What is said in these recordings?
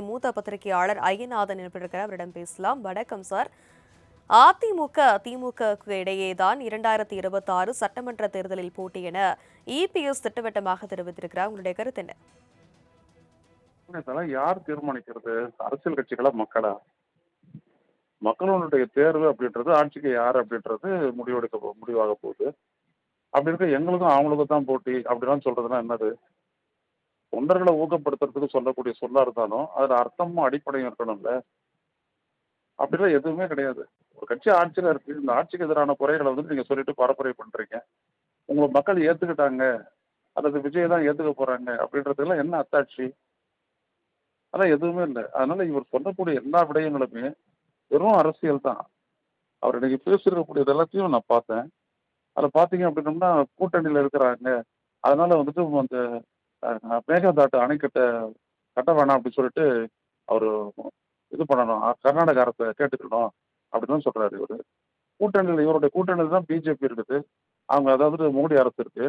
மூத்த பத்திரிகையாளர் ஐயநாதன் இணைப்பிருக்கிறார் அவரிடம் பேசலாம். வணக்கம் சார். அதிமுக திமுகவுக்கு இடையேதான் இரண்டாயிரத்தி இருபத்தி ஆறு சட்டமன்ற தேர்தலில் போட்டி என இபிஎஸ் திட்டவட்டமாக தெரிவித்திருக்கிறார். உங்களுடைய கருத்து என்ன? இதெல்லாம் யார் தீர்மானிக்கிறது? அரசியல் கட்சிகளா மக்களா? மக்களுடைய தேர்வு அப்படின்றது ஆட்சிக்கு யார் அப்படின்றது முடிவெடுக்க முடிவாக போகுது. அப்படி இருக்க எங்களுக்கும் அவங்களுக்கும் தான் போட்டி. அப்படிலாம் சொல்றதுன்னா என்னது? தொண்டர்களை ஊக்கப்படுத்துறதுக்கு சொல்லக்கூடிய சொல்லா இருந்தாலும் அதுல அர்த்தமும் அடிப்படையும் இருக்கணும்ல. அப்படிலாம் எதுவுமே கிடையாது. ஒரு கட்சி ஆட்சியில இருக்கு. இந்த ஆட்சிக்கு எதிரான குறைகளை வந்து நீங்க சொல்லிட்டு பரப்புரை பண்றீங்க. உங்களை மக்கள் ஏத்துக்கிட்டாங்க. அல்லது விஜய் தான் ஏத்துக்க போறாங்க அப்படின்றதுலாம் என்ன அத்தாட்சி? அதெல்லாம் எதுவுமே இல்லை. அதனால இவர் சொல்லக்கூடிய எல்லா விடயங்களுமே வெறும் அரசியல் தான். அவர் இன்னைக்கு பேசியிருக்கக்கூடியது எல்லாத்தையும் நான் பார்த்தேன். அதில் பார்த்தீங்க அப்படின்னம்னா கூட்டணியில் இருக்கிறாங்க. அதனால வந்துட்டு அந்த மேகதாட்டு அணைக்கட்டை கட்ட வேணாம் அப்படின்னு சொல்லிட்டு அவர் இது பண்ணணும். கர்நாடக அரசை கேட்டுக்கணும் அப்படின்னு தான் சொல்றாரு இவர். கூட்டணியில் இவருடைய கூட்டணியில் தான் பிஜேபி இருக்குது. அவங்க அதாவது மோடி அரசு இருக்கு.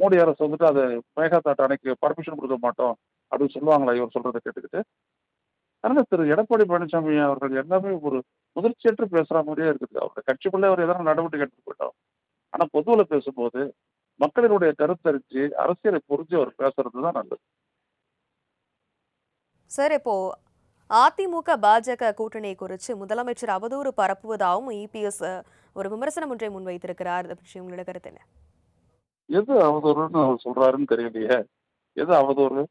மோடி அரசு வந்துட்டு அதை மேகதாட்டு அணைக்கு பர்மிஷன் கொடுக்க மாட்டோம் அப்படின்னு சொல்லுவாங்களா இவர் சொல்றதை கேட்டுக்கிட்டு. அதனால திரு எடப்பாடி பழனிசாமி அவர்கள் எல்லாமே ஒரு முதிர்ச்சியற்று பேசுற மாதிரியே இருக்குது. அவருடைய கட்சிக்குள்ளே அவர் எதனா நடவடிக்கை எடுத்து போயிட்டோம் பொதுவில் பேசும்போது மக்களினுடைய கருத்தறிஞ்சு அரசியலை புரிஞ்சு அவர் பேசுறது தான் நல்லது. சார் இப்போ அதிமுக பாஜக கூட்டணி குறித்து முதலமைச்சர் அவதூறு பரப்புவதாகவும் இபிஎஸ் ஒரு விமர்சனம் ஒன்றை முன்வைத்திருக்கிறார். அதை பற்றி உங்களுடைய கருத்து என்ன? எது அவதூறுன்னு அவர் சொல்றாருன்னு தெரியலையே. எது அவதூறு?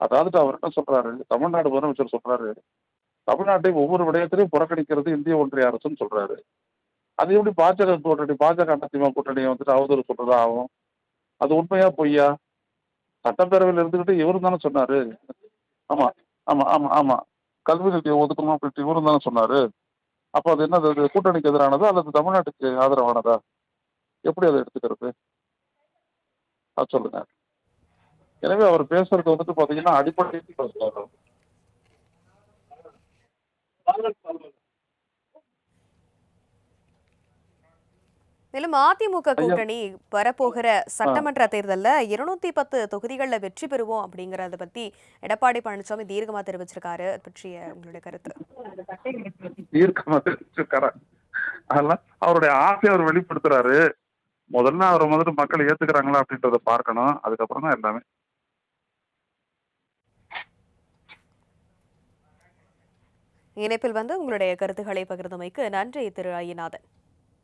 அதாவது அவர் என்ன சொல்றாரு? தமிழ்நாடு முதலமைச்சர் சொல்றாரு. தமிழ்நாட்டை ஒவ்வொரு விடயத்திலையும் புறக்கணிக்கிறது இந்திய ஒன்றிய அரசுன்னு சொல்றாரு. அது எப்படி பாஜக கூட்டணி பாஜக அதிமுக கூட்டணியை வந்துட்டு அவதூறு சொல்றதா ஆகும் அது உண்மையா பொய்யா? சட்டப்பேரவையில் இருந்துக்கிட்டு இவரும் தானே சொன்னாரு. ஆமா ஆமா ஆமா ஆமா. கல்வி நிதியை ஒதுக்கணும் அப்படின்ட்டு இவரும் தானே சொன்னாரு. அப்போ அது என்னது அது கூட்டணிக்கு எதிரானதா அல்லது தமிழ்நாட்டுக்கு ஆதரவானதா? எப்படி அதை எடுத்துக்கிறது? அது சொல்லுங்க. எனவே அவர் பேசுறது வந்துட்டு பாத்தீங்கன்னா அடிப்படை மேலும் அதிமுக கூட்டணி வரப்போகிற சட்டமன்ற தேர்தல்ல இருநூத்தி பத்து தொகுதிகள்ல வெற்றி பெறுவோம் அப்படிங்கறத பத்தி எடப்பாடி பழனிசாமி தீர்க்கமா தெரிவிச்சிருக்காரு. பற்றிய உங்களுடைய கருத்து. தீர்க்கமா தெரிஞ்சிருக்காரா அதெல்லாம் அவருடைய ஆசையை அவர் வெளிப்படுத்துறாரு. முதல்ல அவரை முதல்ல மக்கள் ஏத்துக்கிறாங்களா அப்படின்றத பார்க்கணும். அதுக்கப்புறம் தான் எல்லாமே. இணைப்பில் வந்து உங்களுடைய கருத்துக்களை பகிர்ந்தமைக்கு நன்றி திரு ஐயநாதன்.